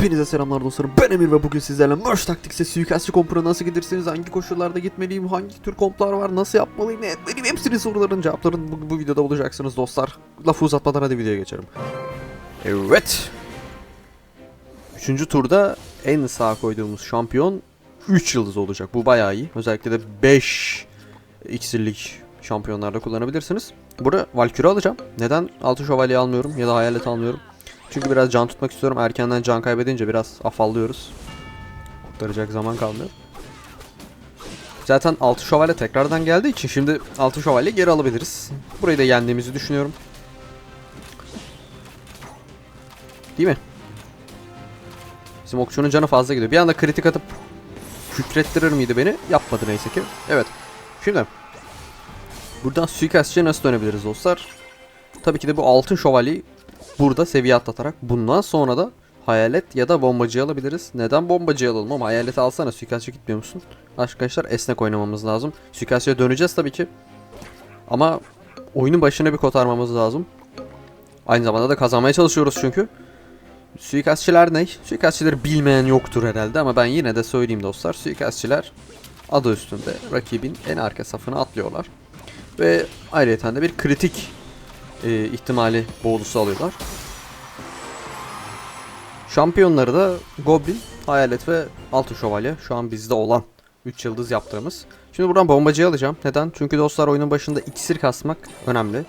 Hepinize selamlar dostlarım. Ben Emir ve bugün sizlerle Merge Tactics'e suikastçı kompuna nasıl gidersiniz, hangi koşullarda gitmeliyim, hangi tür komplar var, nasıl yapmalıyım, ne etmeliyim hepsinin soruların cevaplarını bu, bu videoda bulacaksınız dostlar. Lafı uzatmadan hadi videoya geçelim. Evet. Üçüncü turda en sağ koyduğumuz şampiyon 3 yıldız olacak. Bu bayağı iyi. Özellikle de 5 iksirlik şampiyonlarda kullanabilirsiniz. Burada Valkyrie alacağım. Neden altı şövalye almıyorum ya da hayalet almıyorum? Çünkü biraz can tutmak istiyorum. Erkenden can kaybedince biraz afallıyoruz. Kurtaracak zaman kalmıyor. Zaten 6 şövalye tekrardan geldiği için şimdi 6 şövalye geri alabiliriz. Burayı da yendiğimizi düşünüyorum. Değil mi? Bizim okçunun canı fazla gidiyor. Bir anda kritik atıp kükrettirir miydi beni? Yapmadı neyse ki. Evet. Şimdi buradan suikastçıya nasıl dönebiliriz dostlar? Tabii ki de bu altın şövalyeyi burada seviye atlatarak bundan sonra da hayalet ya da bombacı alabiliriz. Neden bombacı alalım ama hayaleti alsana suikastçı gitmiyor musun? Arkadaşlar esnek oynamamız lazım. Suikastçıya döneceğiz tabii ki. Ama oyunun başına bir kotarmamız lazım. Aynı zamanda da kazanmaya çalışıyoruz çünkü. Suikastçiler ne? Suikastçileri bilmeyen yoktur herhalde ama ben yine de söyleyeyim dostlar. Suikastçiler adı üstünde rakibin en arka safına atlıyorlar. Ve ayrıca de bir kritik e, ihtimali boğulusu alıyorlar. Şampiyonları da Goblin, Hayalet ve Altın Şövalye. Şu an bizde olan 3 yıldız yaptığımız. Şimdi buradan bombacıyı alacağım. Neden? Çünkü dostlar oyunun başında iksir kasmak önemli.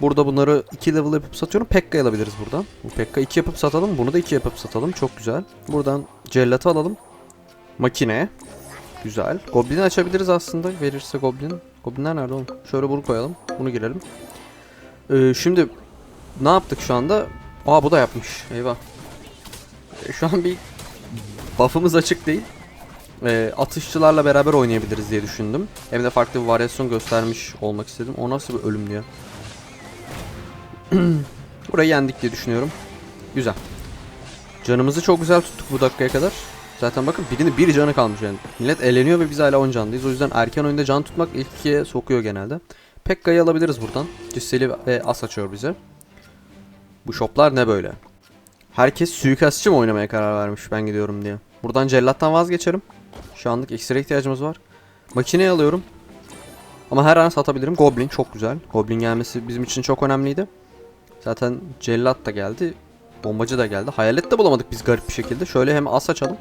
Burada bunları 2 level yapıp satıyorum. Pekka alabiliriz buradan. Bu Pekka 2 yapıp satalım. Bunu da 2 yapıp satalım. Çok güzel. Buradan cellatı alalım. Makine. Güzel. Goblin'i açabiliriz aslında. Verirse Goblin. Goblinler nerede oğlum? Şöyle bunu koyalım. Bunu girelim. Ee, şimdi ne yaptık şu anda? Aa bu da yapmış. Eyvah. Ee, şu an bir buff'ımız açık değil. Ee, atışçılarla beraber oynayabiliriz diye düşündüm. Hem de farklı bir varyasyon göstermiş olmak istedim. O nasıl bir ölüm diyor. Burayı yendik diye düşünüyorum. Güzel. Canımızı çok güzel tuttuk bu dakikaya kadar. Zaten bakın birinin bir canı kalmış yani. Millet eleniyor ve biz hala 10 canlıyız. O yüzden erken oyunda can tutmak ilk ikiye sokuyor genelde. Pekka'yı alabiliriz buradan. Cüsseli ve as açıyor bize. Bu shoplar ne böyle? Herkes suikastçı mı oynamaya karar vermiş ben gidiyorum diye. Buradan cellattan vazgeçerim. Şu anlık ekstra ihtiyacımız var. Makineyi alıyorum. Ama her an satabilirim. Goblin çok güzel. Goblin gelmesi bizim için çok önemliydi. Zaten cellat da geldi. Bombacı da geldi. Hayalet de bulamadık biz garip bir şekilde. Şöyle hem as açalım.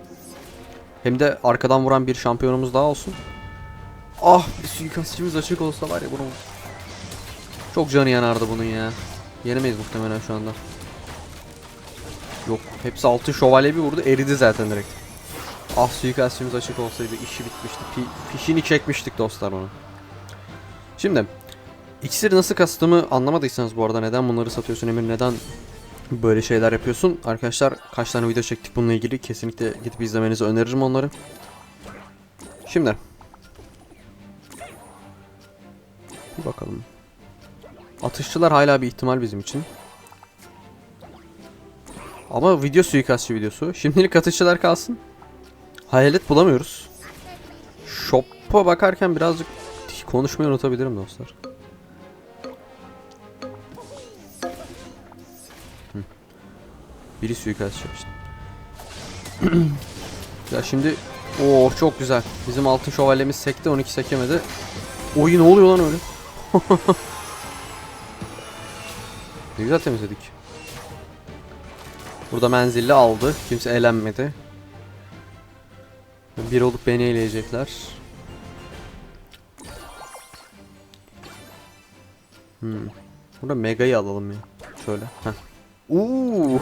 Hem de arkadan vuran bir şampiyonumuz daha olsun. Ah bir suikastçımız açık olsa var ya bunun. Çok canı yanardı bunun ya. Yenemeyiz muhtemelen şu anda. Yok hepsi altı şövalye bir vurdu eridi zaten direkt. Ah suikastçımız açık olsaydı işi bitmişti. Pi fişini çekmiştik dostlar onu. Şimdi iksiri nasıl kastımı anlamadıysanız bu arada neden bunları satıyorsun Emir neden böyle şeyler yapıyorsun. Arkadaşlar kaç tane video çektik bununla ilgili kesinlikle gidip izlemenizi öneririm onları. Şimdi bir bakalım. Atışçılar hala bir ihtimal bizim için. Ama video suikastçı videosu. Şimdilik atışçılar kalsın. Hayalet bulamıyoruz. Shop'a bakarken birazcık konuşmayı unutabilirim dostlar. Hı. Biri suikastçı işte. ya şimdi o çok güzel. Bizim altın şövalyemiz sekti 12 sekemedi. Oy ne oluyor lan öyle? Ne güzel temizledik. Burada menzilli aldı. Kimse elenmedi. Bir olup beni eleyecekler. Hmm. Burada Mega'yı alalım ya. Şöyle. Heh. Uuu,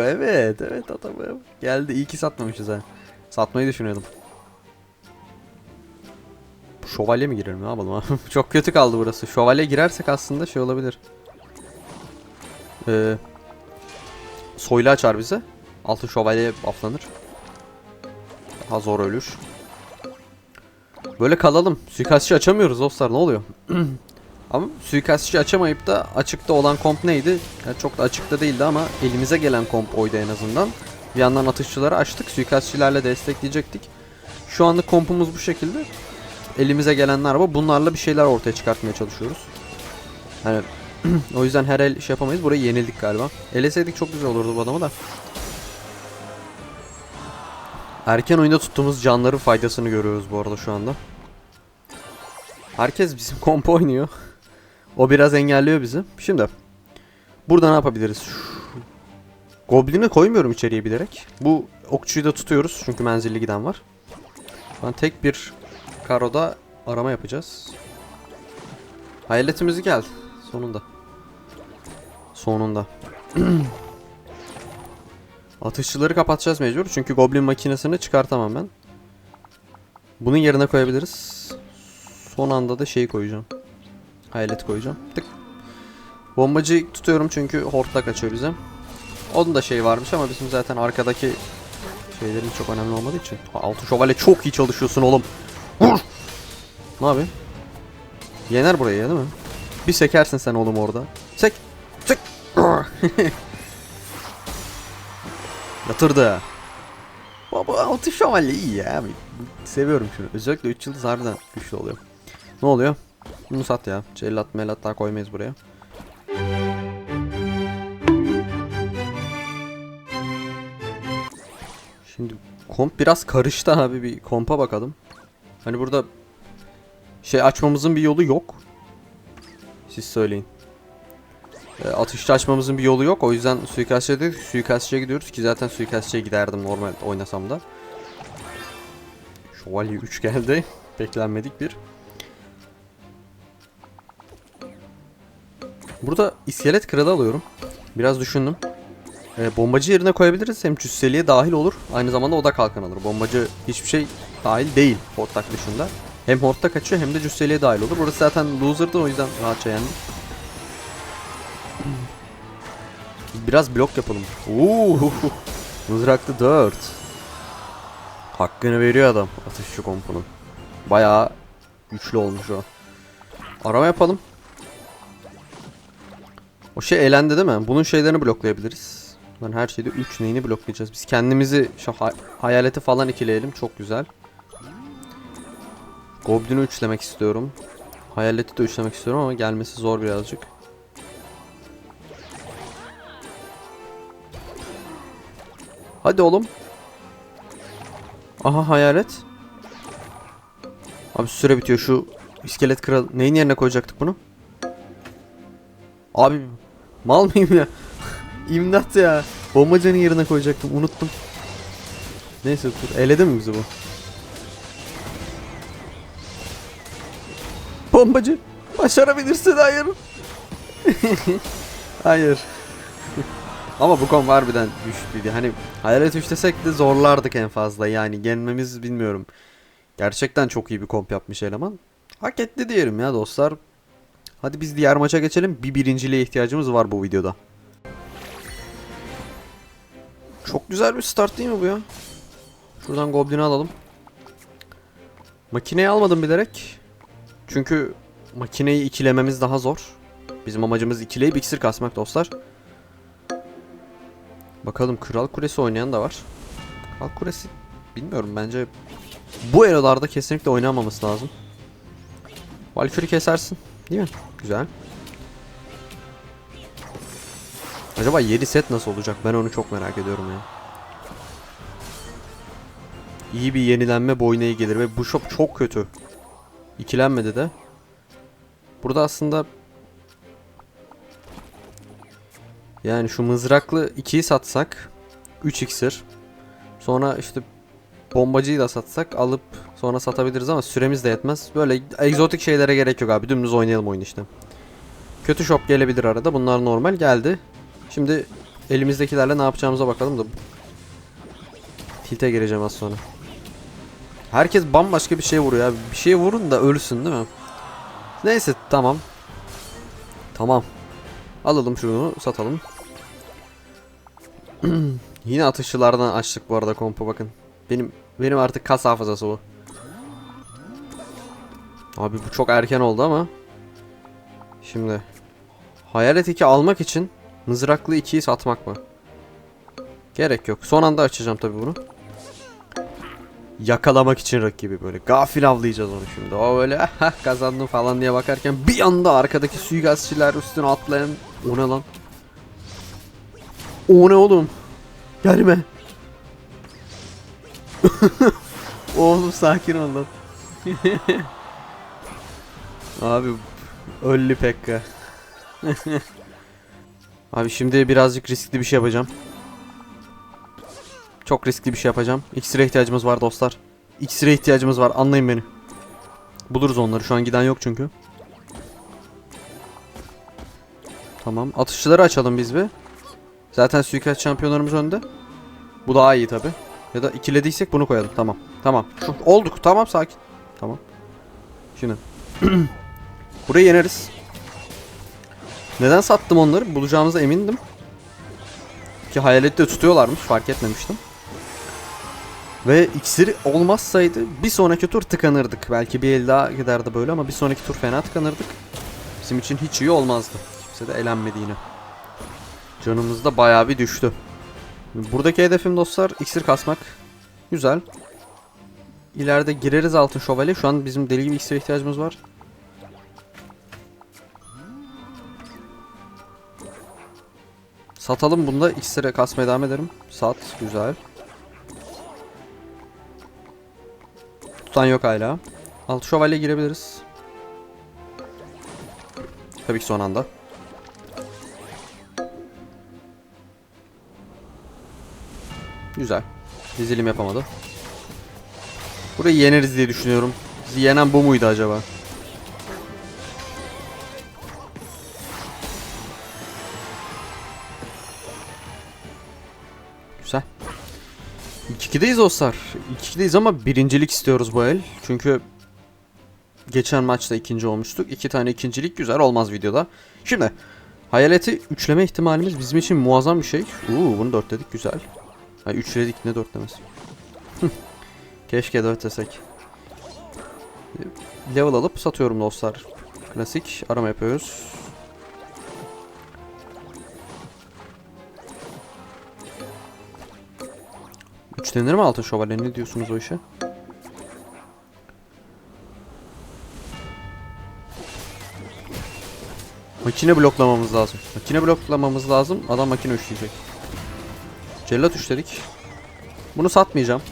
evet, evet adamım. Geldi. İyi ki satmamışız ha. Satmayı düşünüyordum. Şövalye mi girelim ne yapalım? Çok kötü kaldı burası. Şövalye girersek aslında şey olabilir. Ee, soylu açar bize. Altın şövalye bufflanır. Daha zor ölür. Böyle kalalım. Suikastçı açamıyoruz dostlar ne oluyor? ama suikastçı açamayıp da açıkta olan komp neydi? Yani çok da açıkta değildi ama elimize gelen komp oydu en azından. Bir yandan atışçıları açtık. Suikastçilerle destekleyecektik. Şu anlık kompumuz bu şekilde. Elimize gelenler var. Bunlarla bir şeyler ortaya çıkartmaya çalışıyoruz. Yani o yüzden her el şey yapamayız. Burayı yenildik galiba. Eleseydik çok güzel olurdu bu adamı da. Erken oyunda tuttuğumuz canların faydasını görüyoruz bu arada şu anda. Herkes bizim kompo oynuyor. O biraz engelliyor bizi. Şimdi burada ne yapabiliriz? Goblin'i koymuyorum içeriye bilerek. Bu okçuyu da tutuyoruz çünkü menzilli giden var. An tek bir karoda arama yapacağız. Hayaletimizi geldi. Sonunda. Sonunda. Atışçıları kapatacağız mecbur. Çünkü Goblin makinesini çıkartamam ben. Bunun yerine koyabiliriz. Son anda da şeyi koyacağım. Hayalet koyacağım. Tık. Bombacı tutuyorum çünkü hortlak kaçıyor bize. Onun da şey varmış ama bizim zaten arkadaki şeylerin çok önemli olmadığı için. Altı şövalye çok iyi çalışıyorsun oğlum. Vur! Ne yapayım? Yener burayı ya değil mi? Bir sekersin sen oğlum orada. Yatırdı. Baba altı şövalye iyi ya. Seviyorum şunu. Özellikle 3 yıldız harbiden güçlü oluyor. Ne oluyor? Bunu sat ya. Cellat melat daha koymayız buraya. Şimdi komp biraz karıştı abi bir kompa bakalım. Hani burada şey açmamızın bir yolu yok. Siz söyleyin. E, atışçı açmamızın bir yolu yok. O yüzden suikastçıya dedik. Suikastçıya gidiyoruz ki zaten suikastçıya giderdim normal oynasam da. Şövalye 3 geldi. Beklenmedik bir. Burada iskelet kralı alıyorum. Biraz düşündüm. E, bombacı yerine koyabiliriz. Hem cüsseliğe dahil olur. Aynı zamanda o da kalkan alır. Bombacı hiçbir şey dahil değil hortlak dışında. Hem hortlak kaçıyor hem de cüsseliğe dahil olur. Burası zaten loser'dı o yüzden rahatça yendik. Biraz blok yapalım. Oo, mızraklı 4. Hakkını veriyor adam atışçı kompunun. Bayağı güçlü olmuş o. Arama yapalım. O şey elendi değil mi? Bunun şeylerini bloklayabiliriz. Ben her şeyde 3 neyini bloklayacağız. Biz kendimizi şu hay- hayaleti falan ikileyelim. Çok güzel. Goblin'i üçlemek istiyorum. Hayaleti de üçlemek istiyorum ama gelmesi zor birazcık. Hadi oğlum. Aha hayalet. Abi süre bitiyor şu iskelet kral. Neyin yerine koyacaktık bunu? Abi mal mıyım ya? İmdat ya. Bombacının yerine koyacaktım unuttum. Neyse dur. Eledi mi bizi bu? Bombacı. Başarabilirsin hayır. hayır. Ama bu kom harbiden güçlüydü. Hani hayalet üçlesek de zorlardık en fazla. Yani yenmemiz bilmiyorum. Gerçekten çok iyi bir komp yapmış eleman. Hak etti diyelim ya dostlar. Hadi biz diğer maça geçelim. Bir birinciliğe ihtiyacımız var bu videoda. Çok güzel bir start değil mi bu ya? Şuradan Goblin'i alalım. Makineyi almadım bilerek. Çünkü makineyi ikilememiz daha zor. Bizim amacımız ikileyip iksir kasmak dostlar. Bakalım Kral Kulesi oynayan da var. Kral Kulesi bilmiyorum bence bu erolarda kesinlikle oynamaması lazım. Valkyrie kesersin. Değil mi? Güzel. Acaba 7 set nasıl olacak? Ben onu çok merak ediyorum ya. İyi bir yenilenme boyuna iyi gelir ve bu shop çok kötü. İkilenmedi de. Burada aslında yani şu mızraklı 2'yi satsak 3 iksir. Sonra işte bombacıyı da satsak alıp sonra satabiliriz ama süremiz de yetmez. Böyle egzotik şeylere gerek yok abi. Dümdüz oynayalım oyun işte. Kötü shop gelebilir arada. Bunlar normal geldi. Şimdi elimizdekilerle ne yapacağımıza bakalım da. Tilt'e gireceğim az sonra. Herkes bambaşka bir şey vuruyor abi. Bir şey vurun da ölsün değil mi? Neyse tamam. Tamam. Alalım şunu satalım. Yine atışçılardan açtık bu arada kompo bakın. Benim benim artık kas hafızası bu. Abi bu çok erken oldu ama. Şimdi Hayalet 2 almak için mızraklı 2'yi satmak mı? Gerek yok. Son anda açacağım tabii bunu. Yakalamak için rakibi böyle. Gafil avlayacağız onu şimdi. O böyle kazandım falan diye bakarken bir anda arkadaki suikastçiler üstüne atlayan o ne lan? O ne oğlum? Gelme. Oğlum sakin ol lan. Abi öllü Pekka. Abi şimdi birazcık riskli bir şey yapacağım. Çok riskli bir şey yapacağım. İksire ihtiyacımız var dostlar. İksire ihtiyacımız var anlayın beni. Buluruz onları şu an giden yok çünkü. Tamam atışçıları açalım biz bir. Zaten suikast şampiyonlarımız önde. Bu daha iyi tabi. Ya da ikilediysek bunu koyalım. Tamam. Tamam. Şu, olduk. Tamam sakin. Tamam. Şimdi. Burayı yeneriz. Neden sattım onları? Bulacağımıza emindim. Ki hayalette tutuyorlarmış. Fark etmemiştim. Ve iksir olmazsaydı bir sonraki tur tıkanırdık. Belki bir el daha giderdi böyle ama bir sonraki tur fena tıkanırdık. Bizim için hiç iyi olmazdı. Kimse de elenmedi yine. Canımız da bayağı bir düştü. Buradaki hedefim dostlar iksir kasmak. Güzel. İleride gireriz altın şövalye. Şu an bizim deli gibi iksir ihtiyacımız var. Satalım bunda iksire kasmaya devam ederim. Sat. Güzel. Tutan yok hala. Altı şövalye girebiliriz. Tabii ki son anda. Güzel. Dizilim yapamadı. Burayı yeneriz diye düşünüyorum. Bizi yenen bu muydu acaba? 2-2'deyiz dostlar. 2-2'deyiz ama birincilik istiyoruz bu el. Çünkü geçen maçta ikinci olmuştuk. İki tane ikincilik güzel olmaz videoda. Şimdi hayaleti üçleme ihtimalimiz bizim için muazzam bir şey. Uuu bunu dörtledik güzel. Ha üçledik ne dörtlemesi. Keşke dört desek. Level alıp satıyorum dostlar. Klasik arama yapıyoruz. Üçlenir mi altın şövalye ne diyorsunuz o işe? Makine bloklamamız lazım. Makine bloklamamız lazım. Adam makine üçleyecek. Cellat üçledik. Bunu satmayacağım.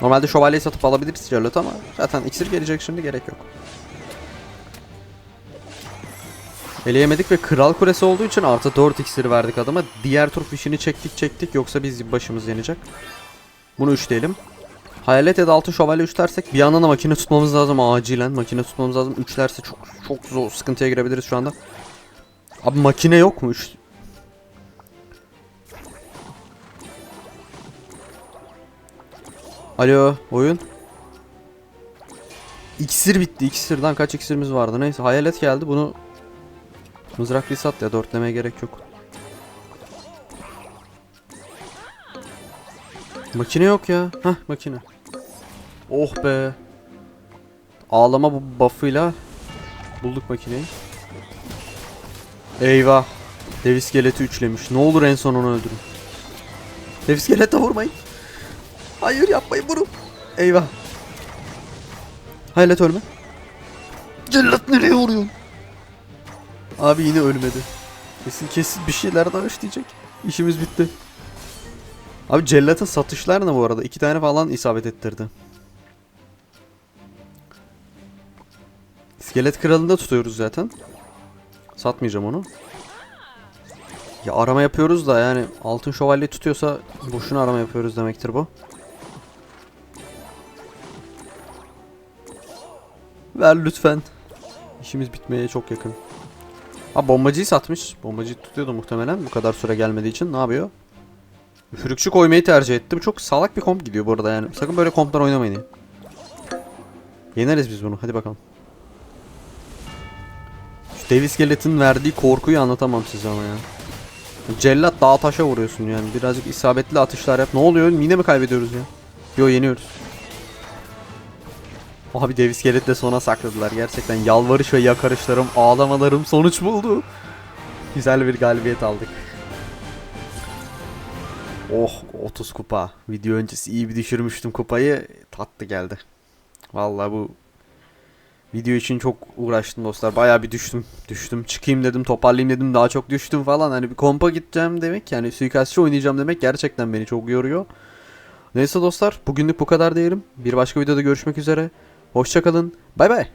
Normalde şövalyeyi satıp alabiliriz Cellat ama zaten iksir gelecek şimdi gerek yok. Eleyemedik ve kral kulesi olduğu için artı 4 iksiri verdik adama. Diğer tur fişini çektik çektik yoksa biz başımız yanacak. Bunu üçleyelim. Hayalet ya da altın şövalye üçlersek bir yandan da makine tutmamız lazım acilen. Makine tutmamız lazım. Üçlerse çok çok zor sıkıntıya girebiliriz şu anda. Abi makine yok mu? Üç... Alo oyun. İksir bitti. İksirden kaç iksirimiz vardı? Neyse hayalet geldi. Bunu mızraklı sat ya dörtlemeye gerek yok. Makine yok ya. Hah makine. Oh be. Ağlama bu buff'ıyla bulduk makineyi. Eyvah. Dev iskeleti üçlemiş. Ne olur en son onu öldürün. Dev iskelete vurmayın. Hayır yapmayın bunu. Eyvah. Hayalet ölme. Cellat nereye vuruyorsun? Abi yine ölmedi. Kesin kesin bir şeyler daha işleyecek. İşimiz bitti. Abi Cellat'ın satışlar ne bu arada? İki tane falan isabet ettirdi. İskelet kralında tutuyoruz zaten. Satmayacağım onu. Ya arama yapıyoruz da yani altın şövalye tutuyorsa boşuna arama yapıyoruz demektir bu. Ver lütfen. İşimiz bitmeye çok yakın. Ha bombacıyı satmış. Bombacıyı tutuyordu muhtemelen bu kadar süre gelmediği için. Ne yapıyor? Üfürükçü koymayı tercih ettim. Çok salak bir komp gidiyor bu arada yani. Sakın böyle komplar oynamayın ya. Yeneriz biz bunu. Hadi bakalım. Şu dev iskeletin verdiği korkuyu anlatamam size ama ya. Cellat dağ taşa vuruyorsun yani. Birazcık isabetli atışlar yap. Ne oluyor? Yine mi kaybediyoruz ya? Yo yeniyoruz. Abi dev iskeletle sona sakladılar. Gerçekten yalvarış ve yakarışlarım, ağlamalarım sonuç buldu. Güzel bir galibiyet aldık. Oh 30 kupa. Video öncesi iyi bir düşürmüştüm kupayı. Tatlı geldi. Vallahi bu video için çok uğraştım dostlar. Bayağı bir düştüm. Düştüm. Çıkayım dedim, toparlayayım dedim. Daha çok düştüm falan. Hani bir kompa gideceğim demek yani suikastçı oynayacağım demek gerçekten beni çok yoruyor. Neyse dostlar bugünlük bu kadar diyelim. Bir başka videoda görüşmek üzere. Hoşçakalın. Bay bay.